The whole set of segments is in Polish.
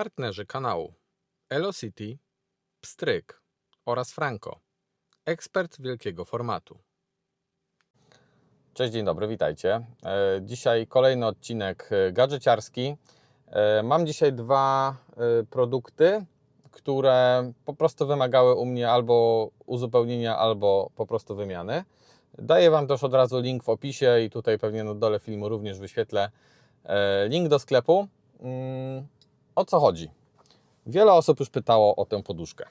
Partnerzy kanału Elocity, Pstryk oraz Franco, ekspert wielkiego formatu. Cześć, dzień dobry, witajcie. E, Dzisiaj kolejny odcinek e, gadżeciarski. E, Mam dzisiaj dwa produkty, które po prostu wymagały u mnie albo uzupełnienia, albo po prostu wymiany. Daję Wam też od razu link w opisie i tutaj pewnie na dole filmu również wyświetlę link do sklepu. O co chodzi? Wiele osób już pytało o tę poduszkę.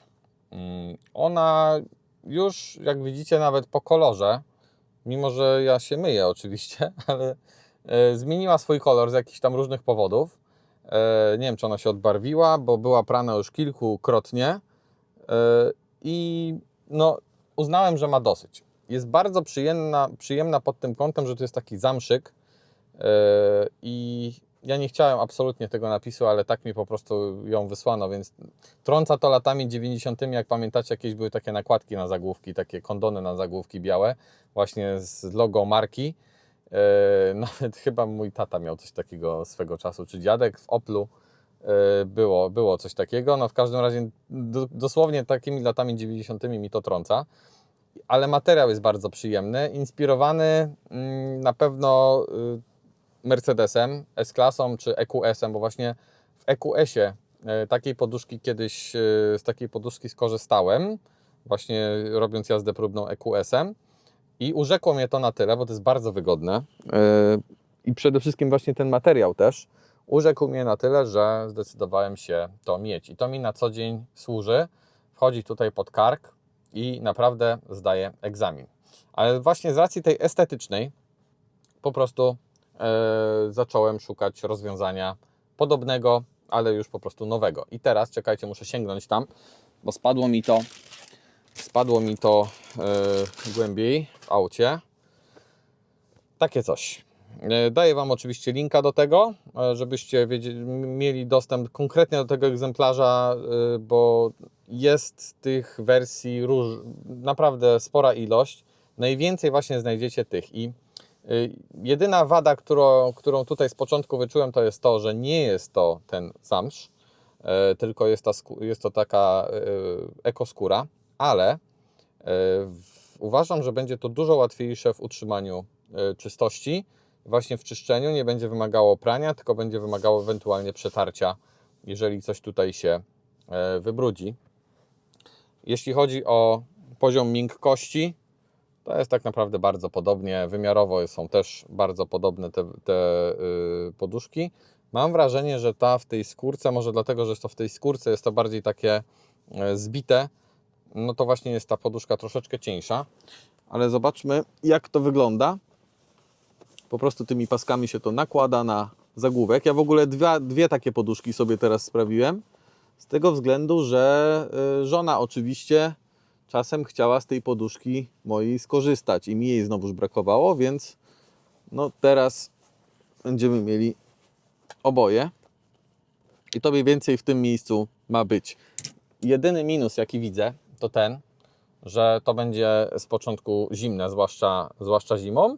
Mm, Ona już, jak widzicie, nawet po kolorze, mimo że ja się myję oczywiście, ale e, zmieniła swój kolor z jakichś tam różnych powodów. E, nie wiem, czy ona się odbarwiła, bo była prana już kilkukrotnie e, i no, uznałem, że ma dosyć. Jest bardzo przyjemna, przyjemna pod tym kątem, że to jest taki zamszyk i ja nie chciałem absolutnie tego napisu, ale tak mi po prostu ją wysłano, więc trąca to latami 90. Jak pamiętacie, jakieś były takie nakładki na zagłówki, takie kondony na zagłówki białe, właśnie z logo marki. E, Nawet chyba mój tata miał coś takiego swego czasu, czy dziadek w Oplu e, było, było coś takiego. No w każdym razie do, dosłownie takimi latami 90. mi to trąca. Ale materiał jest bardzo przyjemny, inspirowany mm, na pewno y, Mercedesem, S-klasą czy EQS-em, bo właśnie w EQS-ie e, takiej poduszki kiedyś, e, z takiej poduszki skorzystałem, właśnie robiąc jazdę próbną EQS-em i urzekło mnie to na tyle, bo to jest bardzo wygodne. E, i przede wszystkim właśnie ten materiał też. Urzekł mnie na tyle, że zdecydowałem się to mieć. I to mi na co dzień służy, wchodzi tutaj pod kark i naprawdę zdaje egzamin. Ale właśnie z racji tej estetycznej po prostu zacząłem szukać rozwiązania podobnego, ale już po prostu nowego. I teraz, czekajcie, muszę sięgnąć tam, bo spadło mi to, spadło mi to e, głębiej w aucie. Takie coś. E, Daję Wam oczywiście linka do tego, e, żebyście mieli dostęp konkretnie do tego egzemplarza, e, bo jest tych wersji róż, naprawdę spora ilość. Najwięcej właśnie znajdziecie tych i jedyna wada, którą, którą tutaj z początku wyczułem, to jest to, że nie jest to ten zamsz, e, tylko jest, ta, jest to taka e, ekoskóra, ale e, uważam, że będzie to dużo łatwiejsze w utrzymaniu czystości, właśnie w czyszczeniu, nie będzie wymagało prania, tylko będzie wymagało ewentualnie przetarcia, jeżeli coś tutaj się wybrudzi. Jeśli chodzi o poziom miękkości, to jest tak naprawdę bardzo podobnie. Wymiarowo są też bardzo podobne te, te y, poduszki. Mam wrażenie, że ta w tej skórce, może dlatego, że jest to w tej skórce, jest to bardziej takie e, zbite, no to właśnie jest ta poduszka troszeczkę cieńsza. Ale zobaczmy, jak to wygląda. Po prostu tymi paskami się to nakłada na zagłówek. Ja w ogóle dwie, dwie takie poduszki sobie teraz sprawiłem. Z tego względu, że y, żona oczywiście czasem chciała z tej poduszki mojej skorzystać i mi jej znowuż brakowało, więc no teraz będziemy mieli oboje. I to mniej więcej w tym miejscu ma być. Jedyny minus, jaki widzę, to ten, że to będzie z początku zimne, zwłaszcza, zwłaszcza zimą,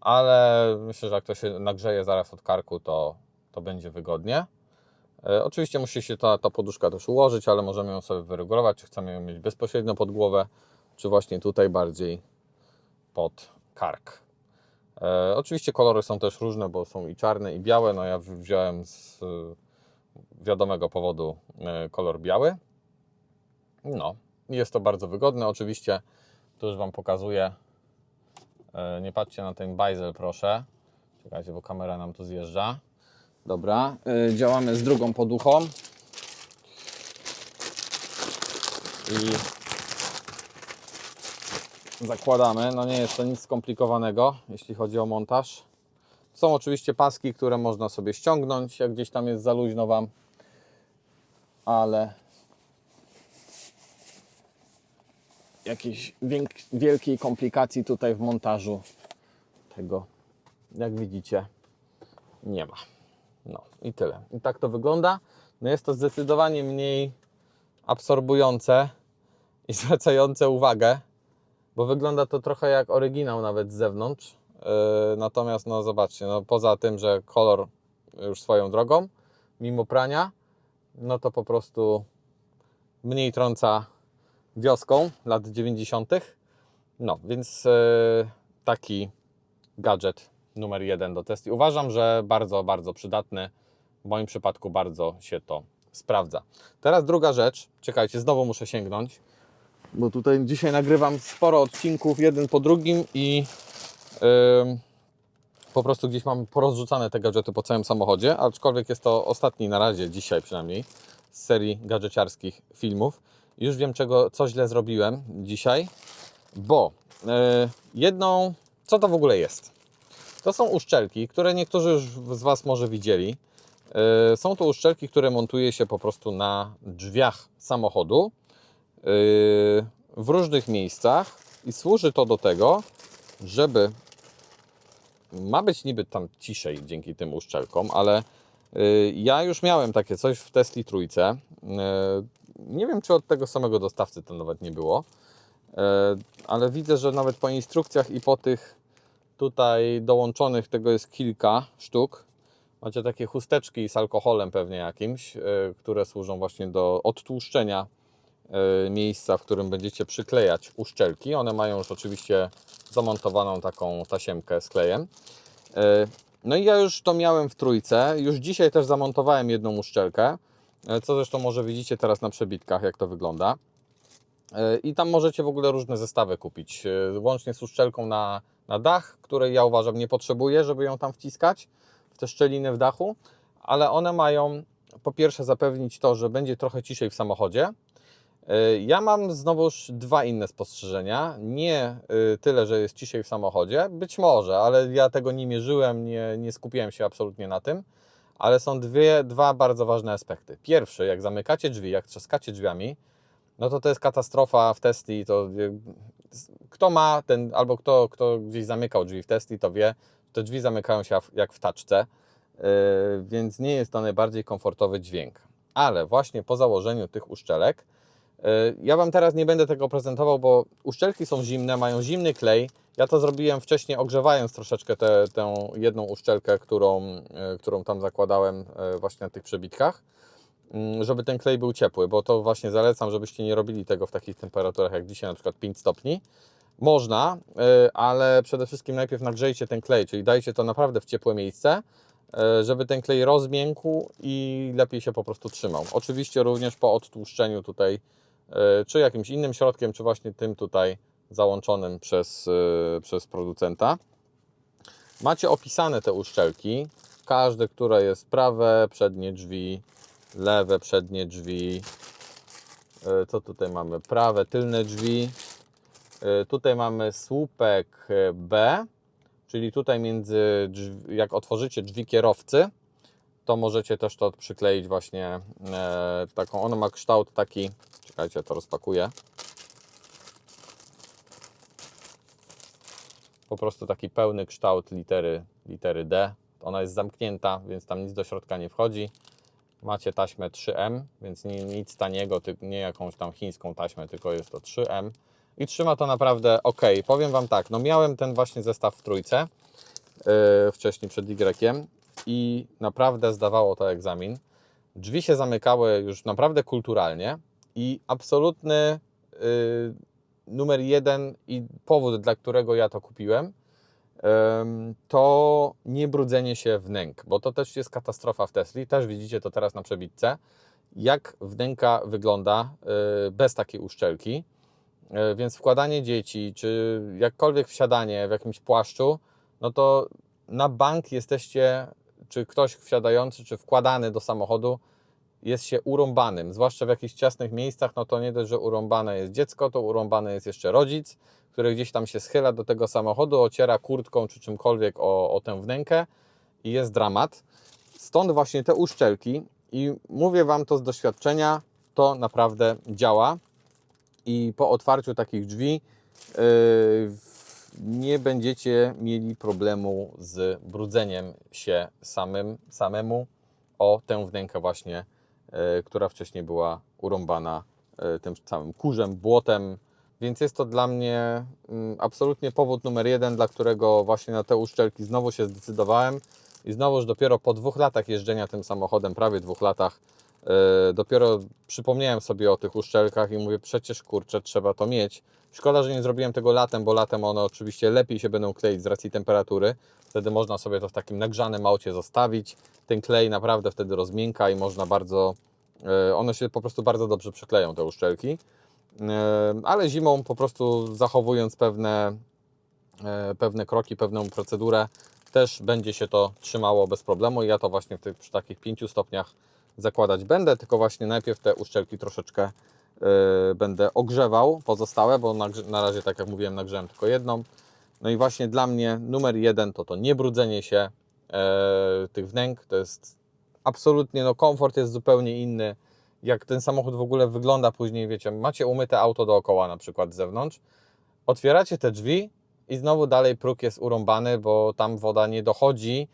ale myślę, że jak to się nagrzeje zaraz od karku, to, to będzie wygodnie. E, Oczywiście musi się ta, ta poduszka też ułożyć, ale możemy ją sobie wyregulować, czy chcemy ją mieć bezpośrednio pod głowę, czy właśnie tutaj bardziej pod kark. E, oczywiście kolory są też różne, bo są i czarne, i białe. No ja wziąłem z e, wiadomego powodu e, kolor biały. No, jest to bardzo wygodne. Oczywiście tu już Wam pokazuję. E, nie patrzcie na ten bajzel, proszę. Czekajcie, bo kamera nam tu zjeżdża. Dobra, y, działamy z drugą poduchą. I zakładamy. No nie jest to nic skomplikowanego, jeśli chodzi o montaż. Są oczywiście paski, które można sobie ściągnąć, jak gdzieś tam jest za luźno Wam. Ale jakiejś wielkiej komplikacji tutaj w montażu tego, jak widzicie, nie ma. No i tyle. I tak to wygląda. No jest to zdecydowanie mniej absorbujące i zwracające uwagę, bo wygląda to trochę jak oryginał nawet z zewnątrz. Yy, natomiast no zobaczcie, no poza tym, że kolor już swoją drogą, mimo prania, no to po prostu mniej trąca wioską lat 90. No, więc e, taki gadżet numer jeden do testu. Uważam, że bardzo, bardzo przydatny. W moim przypadku bardzo się to sprawdza. Teraz druga rzecz. Czekajcie, znowu muszę sięgnąć, bo tutaj dzisiaj nagrywam sporo odcinków, jeden po drugim i ym, po prostu gdzieś mam porozrzucane te gadżety po całym samochodzie, aczkolwiek jest to ostatni na razie, dzisiaj przynajmniej, z serii gadżeciarskich filmów. Już wiem, czego, co źle zrobiłem dzisiaj, bo yy, jedną, co to w ogóle jest? To są uszczelki, które niektórzy już z Was może widzieli. Yy, Są to uszczelki, które montuje się po prostu na drzwiach samochodu yy, w różnych miejscach i służy to do tego, żeby ma być niby tam ciszej dzięki tym uszczelkom, ale yy, ja już miałem takie coś w Tesli trójce. Nie wiem, czy od tego samego dostawcy to nawet nie było, ale widzę, że nawet po instrukcjach i po tych tutaj dołączonych tego jest kilka sztuk. Macie takie chusteczki z alkoholem pewnie jakimś, yy, które służą właśnie do odtłuszczenia yy, miejsca, w którym będziecie przyklejać uszczelki. One mają już oczywiście zamontowaną taką tasiemkę z klejem. Yy, No i ja już to miałem w trójce. Już dzisiaj też zamontowałem jedną uszczelkę, co zresztą może widzicie teraz na przebitkach, jak to wygląda. Yy, I tam możecie w ogóle różne zestawy kupić, yy, łącznie z uszczelką na, na dach, której ja uważam nie potrzebuję, żeby ją tam wciskać, w te szczeliny w dachu, ale one mają po pierwsze zapewnić to, że będzie trochę ciszej w samochodzie. Yy, Ja mam znowuż dwa inne spostrzeżenia. Nie tyle, że jest ciszej w samochodzie, być może, ale ja tego nie mierzyłem, nie, nie skupiłem się absolutnie na tym. Ale są dwie, dwa bardzo ważne aspekty. Pierwszy, jak zamykacie drzwi, jak trzaskacie drzwiami, no to to jest katastrofa w Tesli. To y, kto ma ten, albo kto, kto gdzieś zamykał drzwi w Tesli, to wie, te drzwi zamykają się jak w taczce, yy, więc nie jest to najbardziej komfortowy dźwięk. Ale właśnie po założeniu tych uszczelek, yy, ja Wam teraz nie będę tego prezentował, bo uszczelki są zimne, mają zimny klej. Ja to zrobiłem wcześniej, ogrzewając troszeczkę tę jedną uszczelkę, którą, którą tam zakładałem właśnie na tych przebitkach żeby ten klej był ciepły, bo to właśnie zalecam, żebyście nie robili tego w takich temperaturach jak dzisiaj, na przykład 5 stopni. Można, y, ale przede wszystkim najpierw nagrzejcie ten klej, czyli dajcie to naprawdę w ciepłe miejsce, y, żeby ten klej rozmiękł i lepiej się po prostu trzymał. Oczywiście również po odtłuszczeniu tutaj, y, czy jakimś innym środkiem, czy właśnie tym tutaj załączonym przez, przez producenta. Macie opisane te uszczelki, każde, które jest prawe, przednie drzwi, lewe przednie drzwi. E, Co tutaj mamy? Prawe tylne drzwi. E, Tutaj mamy słupek e, B, czyli tutaj między, drzwi, jak otworzycie drzwi kierowcy, to możecie też to przykleić właśnie taką, ono ma kształt taki, czekajcie, to rozpakuję. Po prostu taki pełny kształt litery, litery D. Ona jest zamknięta, więc tam nic do środka nie wchodzi. Macie taśmę 3M, więc nic taniego, nie jakąś tam chińską taśmę, tylko jest to 3M. I trzyma to naprawdę ok. Powiem Wam tak, no miałem ten właśnie zestaw w trójce yy, wcześniej przed Y i naprawdę zdawało to egzamin. Drzwi się zamykały już naprawdę kulturalnie i absolutny yy, numer jeden i powód, dla którego ja to kupiłem, em, to nie brudzenie się wnęk, bo to też jest katastrofa w Tesli. Też widzicie to teraz na przebitce, jak wnęka wygląda y, bez takiej uszczelki. Y, Więc wkładanie dzieci, czy jakkolwiek wsiadanie w jakimś płaszczu, no to na bank jesteście, czy ktoś wsiadający, czy wkładany do samochodu jest się urąbanym, zwłaszcza w jakichś ciasnych miejscach, no to nie dość, że urąbane jest dziecko, to urąbany jest jeszcze rodzic, który gdzieś tam się schyla do tego samochodu, ociera kurtką czy czymkolwiek o, o tę wnękę i jest dramat. Stąd właśnie te uszczelki i mówię Wam to z doświadczenia, to naprawdę działa i po otwarciu takich drzwi yy, nie będziecie mieli problemu z brudzeniem się samym, samemu o tę wnękę właśnie, która wcześniej była urąbana e, tym całym kurzem, błotem, więc jest to dla mnie mm, absolutnie powód numer jeden, dla którego właśnie na te uszczelki znowu się zdecydowałem i znowuż dopiero po dwóch latach jeżdżenia tym samochodem, prawie dwóch latach, E, Dopiero przypomniałem sobie o tych uszczelkach i mówię, przecież kurczę, trzeba to mieć. Szkoda, że nie zrobiłem tego latem, bo latem one oczywiście lepiej się będą kleić z racji temperatury. Wtedy można sobie to w takim nagrzanym aucie zostawić. Ten klej naprawdę wtedy rozmięka i można bardzo, e, one się po prostu bardzo dobrze przykleją, te uszczelki. E, Ale zimą po prostu zachowując pewne, e, pewne kroki, pewną procedurę, też będzie się to trzymało bez problemu. Ja to właśnie tych, przy takich 5 stopniach zakładać będę, tylko właśnie najpierw te uszczelki troszeczkę będę ogrzewał pozostałe, bo na, na razie, tak jak mówiłem, nagrzałem tylko jedną. No i właśnie dla mnie numer jeden to to niebrudzenie się e, tych wnęk. To jest absolutnie, no komfort jest zupełnie inny. Jak ten samochód w ogóle wygląda później, wiecie, macie umyte auto dookoła na przykład z zewnątrz, otwieracie te drzwi i znowu dalej próg jest urąbany, bo tam woda nie dochodzi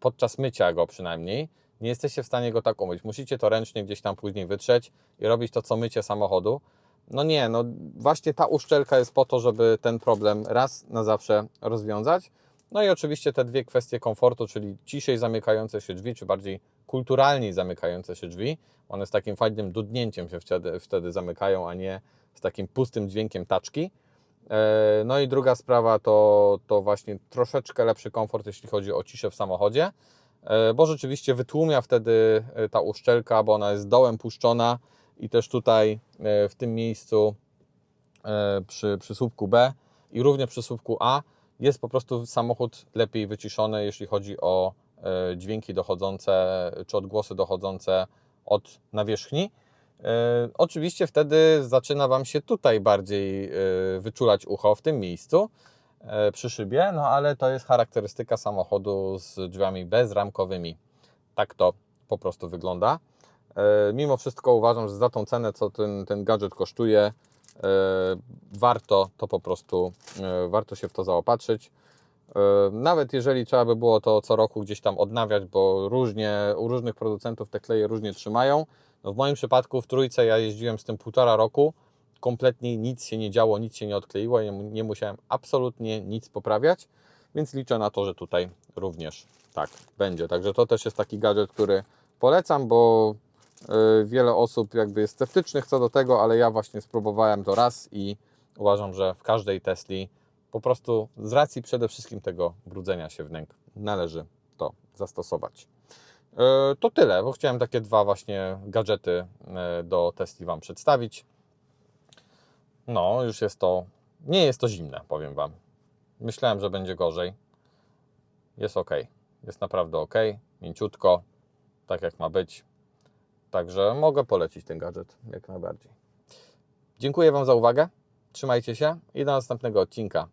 podczas mycia go przynajmniej. Nie jesteście w stanie go tak umyć. Musicie to ręcznie gdzieś tam później wytrzeć i robić to, co mycie samochodu. No nie, no właśnie ta uszczelka jest po to, żeby ten problem raz na zawsze rozwiązać. No i oczywiście te dwie kwestie komfortu, czyli ciszej zamykające się drzwi, czy bardziej kulturalniej zamykające się drzwi. One z takim fajnym dudnięciem się wtedy, wtedy zamykają, a nie z takim pustym dźwiękiem taczki. E, No i druga sprawa to, to właśnie troszeczkę lepszy komfort, jeśli chodzi o ciszę w samochodzie, bo rzeczywiście wytłumia wtedy e, ta uszczelka, bo ona jest dołem puszczona i też tutaj e, w tym miejscu e, przy, przy słupku B i również przy słupku A jest po prostu samochód lepiej wyciszony, jeśli chodzi o e, dźwięki dochodzące czy odgłosy dochodzące od nawierzchni. E, Oczywiście wtedy zaczyna Wam się tutaj bardziej e, wyczulać ucho w tym miejscu e, przy szybie, no ale to jest charakterystyka samochodu z drzwiami bezramkowymi. Tak to po prostu wygląda. E, Mimo wszystko uważam, że za tą cenę, co ten, ten gadżet kosztuje, e, warto to po prostu, e, warto się w to zaopatrzyć. E, Nawet jeżeli trzeba by było to co roku gdzieś tam odnawiać, bo różnie, u różnych producentów te kleje różnie trzymają. No w moim przypadku w trójce ja jeździłem z tym półtora roku, kompletnie nic się nie działo, nic się nie odkleiło, nie, nie musiałem absolutnie nic poprawiać, więc liczę na to, że tutaj również tak będzie. Także to też jest taki gadżet, który polecam, bo y, wiele osób jakby jest sceptycznych co do tego, ale ja właśnie spróbowałem to raz i uważam, że w każdej Tesli po prostu z racji przede wszystkim tego brudzenia się wnęk należy to zastosować. E, To tyle, bo chciałem takie dwa właśnie gadżety e, do Tesli Wam przedstawić. No, już jest to, nie jest to zimne, powiem Wam. Myślałem, że będzie gorzej. Jest ok, jest naprawdę ok, mięciutko, tak jak ma być. Także mogę polecić ten gadżet jak najbardziej. Dziękuję Wam za uwagę, trzymajcie się i do następnego odcinka.